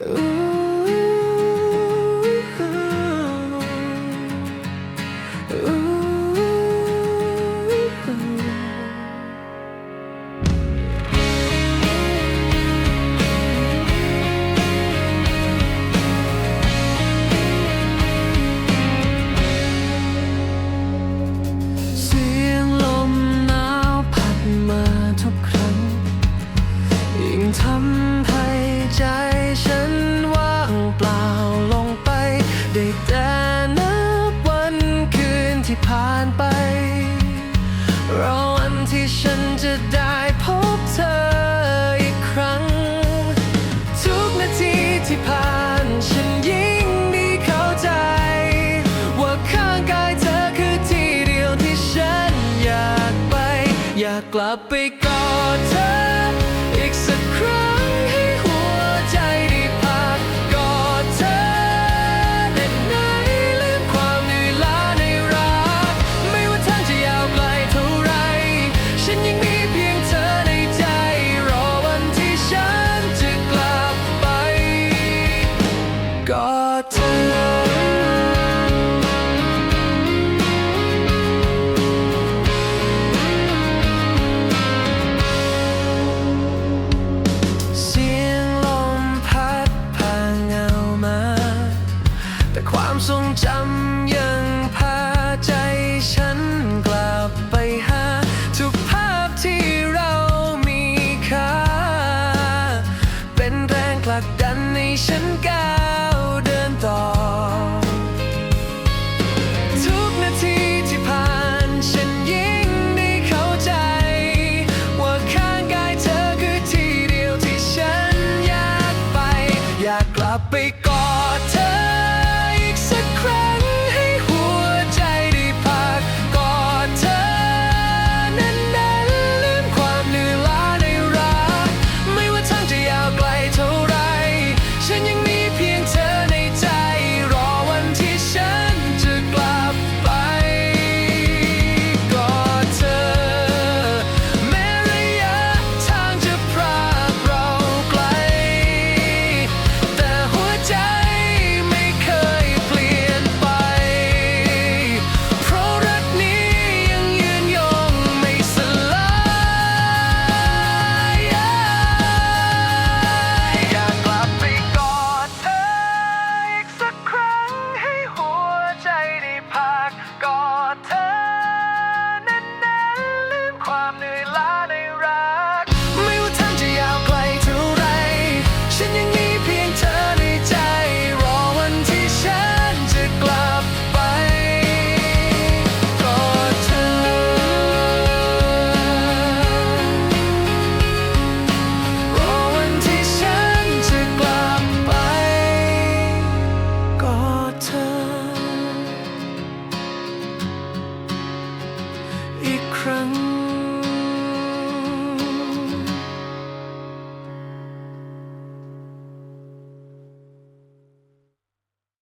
เที่ฉันจะได้พบเธออีกครั้ง ทุกนาทีที่ผ่านฉันยิ่งดีเข้าใจ ว่าข้างกายเธอคือที่เดียวที่ฉันอยากไป อยากกลับไปกอดเธอ ทรงจำยังพาใจฉันกลับไปหา ทุกภาพที่เรามีค่า เป็นแรงผลักดันให้ฉันก้าวเดินต่อ ทุกนาทีที่ผ่านฉันยิ่งได้เข้าใจ ว่าข้างกายเธอคือที่เดียวที่ฉันอยากไป อยากกลับไปกอ